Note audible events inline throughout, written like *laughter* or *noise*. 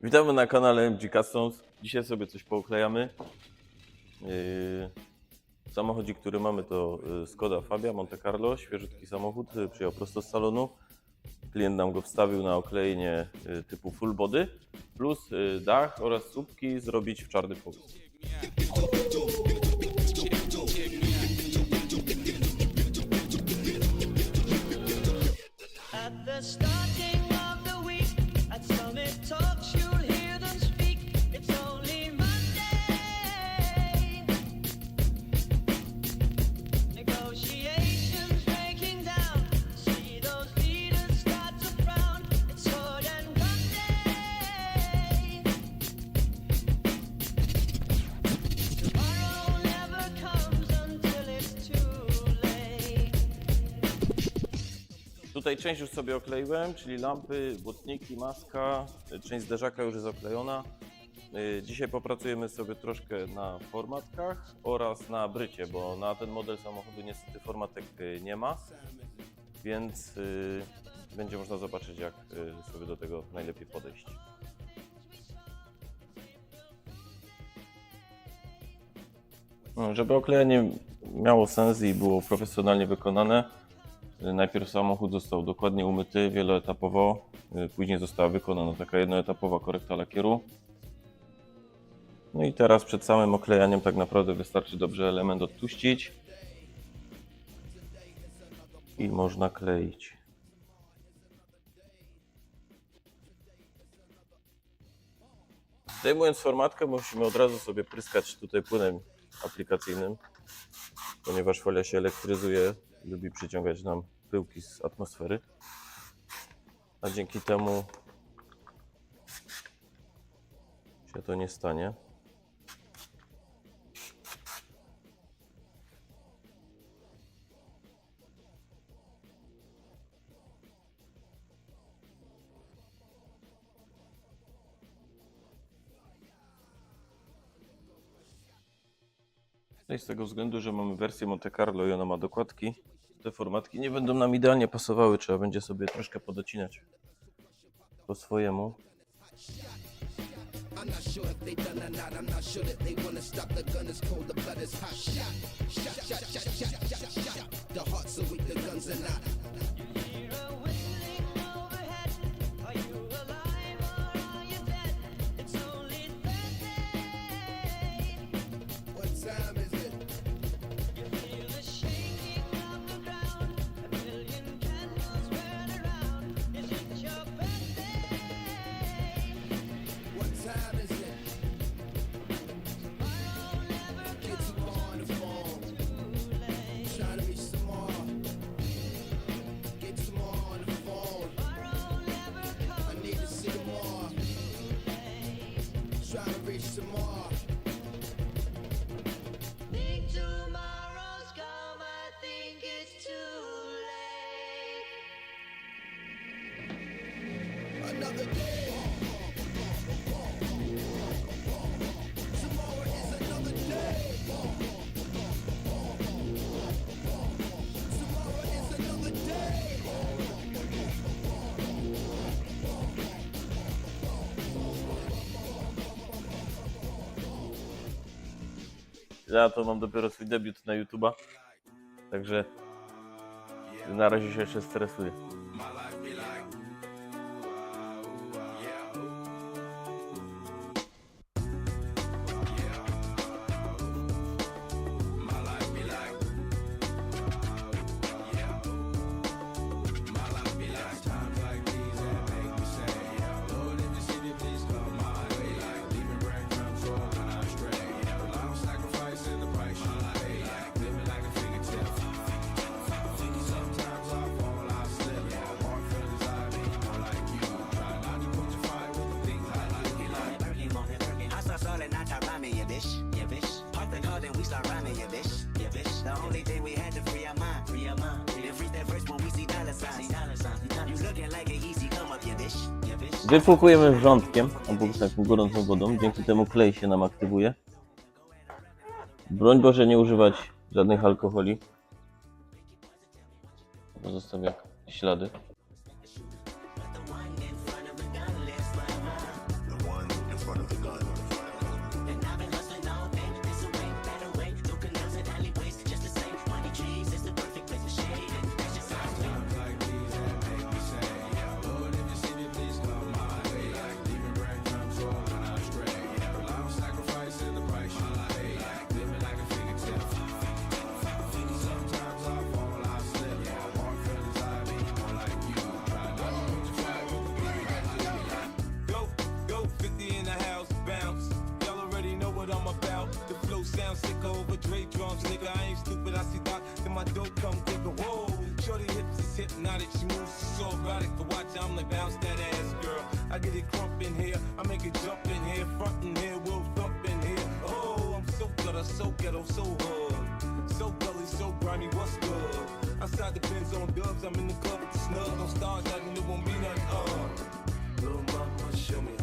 Witamy na kanale MG Customs. Dzisiaj sobie coś pouklejamy. Yy, który mamy to yy, Skoda Fabia Monte Carlo. Świeżutki samochód, yy, przyjechał prosto z salonu. Klient nam go wstawił na oklejenie yy, typu full body, plus dach oraz słupki zrobić w czarny pomysł. Tutaj część już sobie okleiłem, czyli lampy, błotniki, maska, część zderzaka już jest oklejona. Y, Dzisiaj popracujemy sobie troszkę na formatkach oraz na brycie, bo na ten model samochodu niestety formatek y, nie ma, więc y, będzie można zobaczyć jak sobie do tego najlepiej podejść. No, Żeby oklejenie miało sens i było profesjonalnie wykonane, Najpierw samochód został dokładnie umyty wieloetapowo, y, później została wykonana taka jednoetapowa korekta lakieru. No i teraz przed samym oklejaniem tak naprawdę wystarczy dobrze element odtuścić i można kleić. Zdejmując formatkę musimy od razu sobie pryskać tutaj płynem aplikacyjnym, ponieważ folia się elektryzuje, lubi przyciągać nam pyłki z atmosfery. A dzięki temu się to nie stanie. Z tego względu, że mamy wersję Monte Carlo i ona ma dokładki, te formatki nie będą nam idealnie pasowały, trzeba będzie sobie troszkę podocinać po swojemu. The hearts are weak, the guns are not. Time Ja to mam dopiero swój debiut na YouTube'a, także na razie się jeszcze stresuję. Car, then we start rhyming, yeah, bitch. Yeah, bitch. The only thing we had to free our mind. Free our mind. Then freeze that verse when we see dollar signs. You looking like an easy come up. Yeah, bitch. Wypłukujemy wrzątkiem albo taką gorącą wodą, dzięki temu klej się nam aktywuje. Broń Boże nie używać żadnych alkoholi, bo zostawia ślady. nigga. I ain't stupid, I see that. Then my dope come quicker. Whoa, shorty hips is hypnotic. She moves so erotic. To watch, I'm like, bounce that ass, girl. I get it crump in here. I make it jump in here. Front in here, we'll thump in here. Oh, I'm so gutter, so ghetto, so hood. So gully, so grimy, what's good? Outside the Benz on dubs, I'm in the club with the snub. I'm stars, I knew won't be nothing, uh. Little mama, show me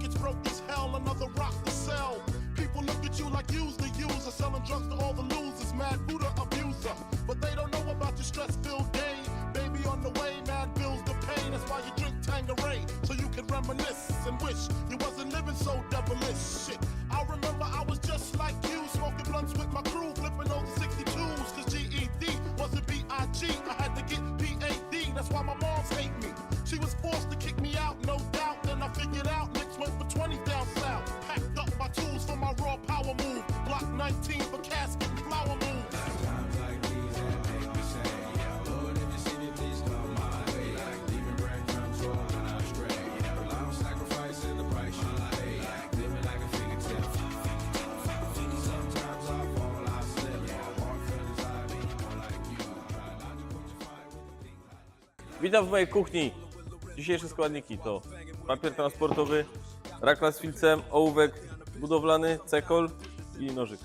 pockets broke as hell, another rock to sell. People look at you like you's the user, selling drugs to all the losers, mad Buddha abuser. But they don't know about your stress-filled day. Baby on the way, mad bills the pain. That's why you drink Tangeray, so you can reminisce and wish you wasn't living so devilish. Shit, I remember I was just like you, smoking blunts with my crew, flipping over 62s, cause GED wasn't B.I.G. I had Witam w mojej kuchni. Dzisiejsze składniki to papier transportowy, rakla z filcem, ołówek budowlany, cekol i nożyk.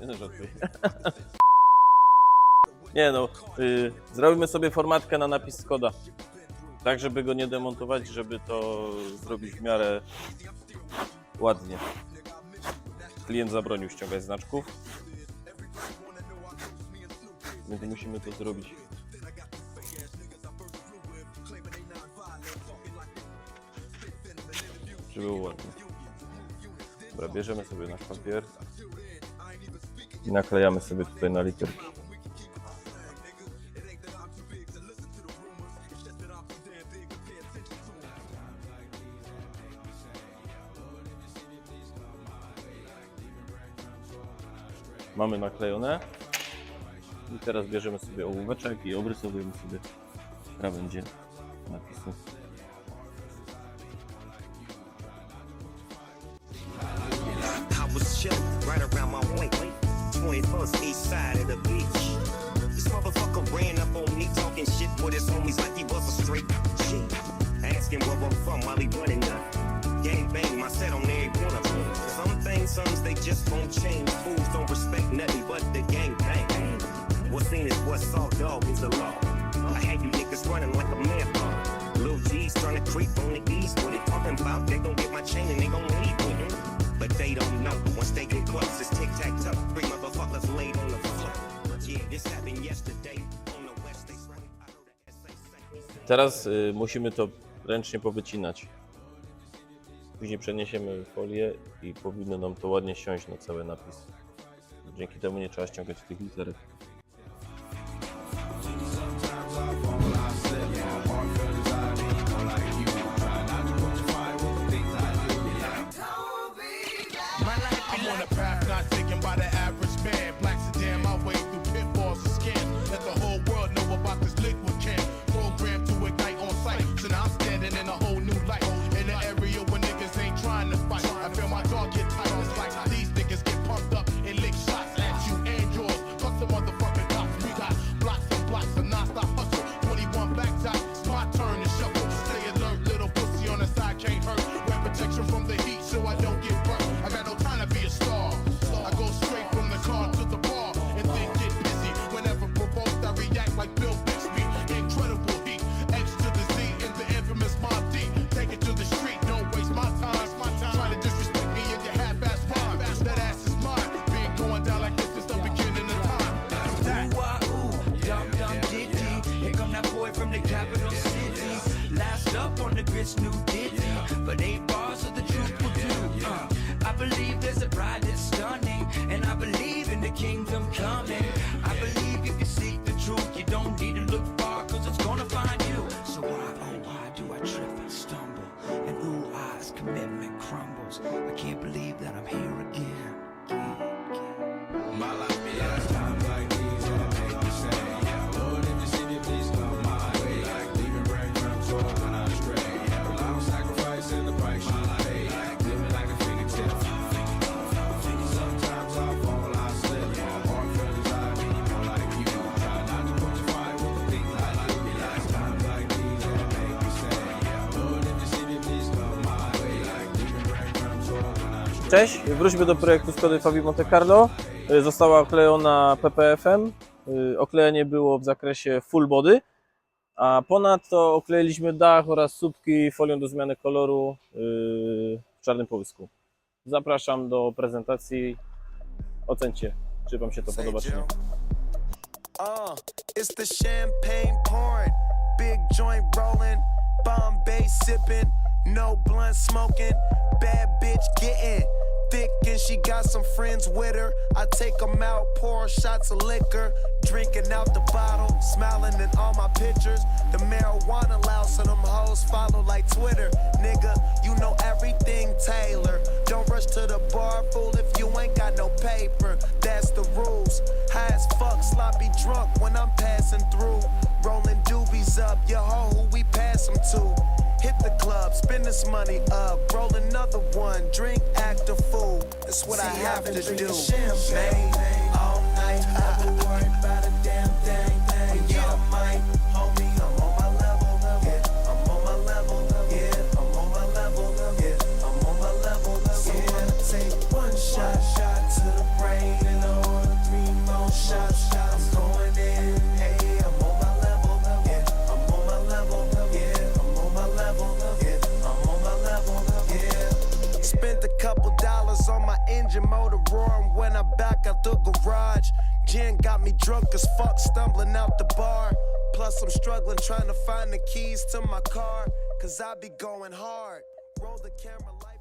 Nie no. *laughs* Nie no, y, zrobimy sobie formatkę na napis Skoda. Tak, żeby go nie demontować, żeby to zrobić w miarę ładnie. Klient zabronił ściągać znaczków. Więc musimy to zrobić Żeby było ładnie. Dobra, bierzemy sobie nasz papier i naklejamy sobie tutaj na literki. Mamy naklejone. I teraz bierzemy sobie ołóweczek i obrysowujemy sobie krawędzie napisu. Right around my way. 21st east side of the beach. This motherfucker ran up on me talking shit with his homies like he was a straight G. Asking where I'm from while he running up. Gang bang, my set on every one of them. Some things, sons, they just won't change. Fools don't respect nothing but the gang bang. What's seen is what's saw, dog is the law. I had you niggas running like a marathon. Lil G's trying to creep on the east. What they talking about? They gon' get my chain and they gon' leave with it. But they don't know. Once they get close, it's tic tac toe. Three motherfuckers laid on the floor. Yeah, this happened yesterday. On the west, they say. Teraz y, musimy to ręcznie powycinać. Później przeniesiemy folię i powinno nam to ładnie siąść na cały napis. Dzięki temu nie trzeba ściągać tych literek. Believe there's a bride that's stunning. And I believe in the kingdom coming. Cześć, wróćmy do projektu Skody Fabii Monte Carlo. Y, Została oklejona PPF-em. Y, Oklejenie było w zakresie full body, a ponadto okleiliśmy dach oraz słupki folią do zmiany koloru y, w czarnym połysku. Zapraszam do prezentacji. Ocencie, czy Wam się to podoba, czy nie. Uh, it's the champagne pouring, big joint rolling, Bombay sipping, no blunt smoking, bad bitch getting thick and she got some friends with her. I take 'em out, pour shots of liquor, drinking out the bottle, smiling in all my pictures. The marijuana loud, so them hoes follow like Twitter. Nigga, you know everything Taylor. Don't rush to the bar, fool, if you ain't got no paper. That's the rules. High as fuck, sloppy drunk when I'm passing through. Rolling doobies up, your hoe who we pass 'em to. Club, spend this money up, roll another one, drink, act a fool. That's what I have to do. Champagne all night, never worry about a damn thing. thing. Yeah, I might, engine motor roaring when I'm back out the garage. Gin got me drunk as fuck, stumbling out the bar. Plus, I'm struggling trying to find the keys to my car, cause I be going hard. Roll the camera, life.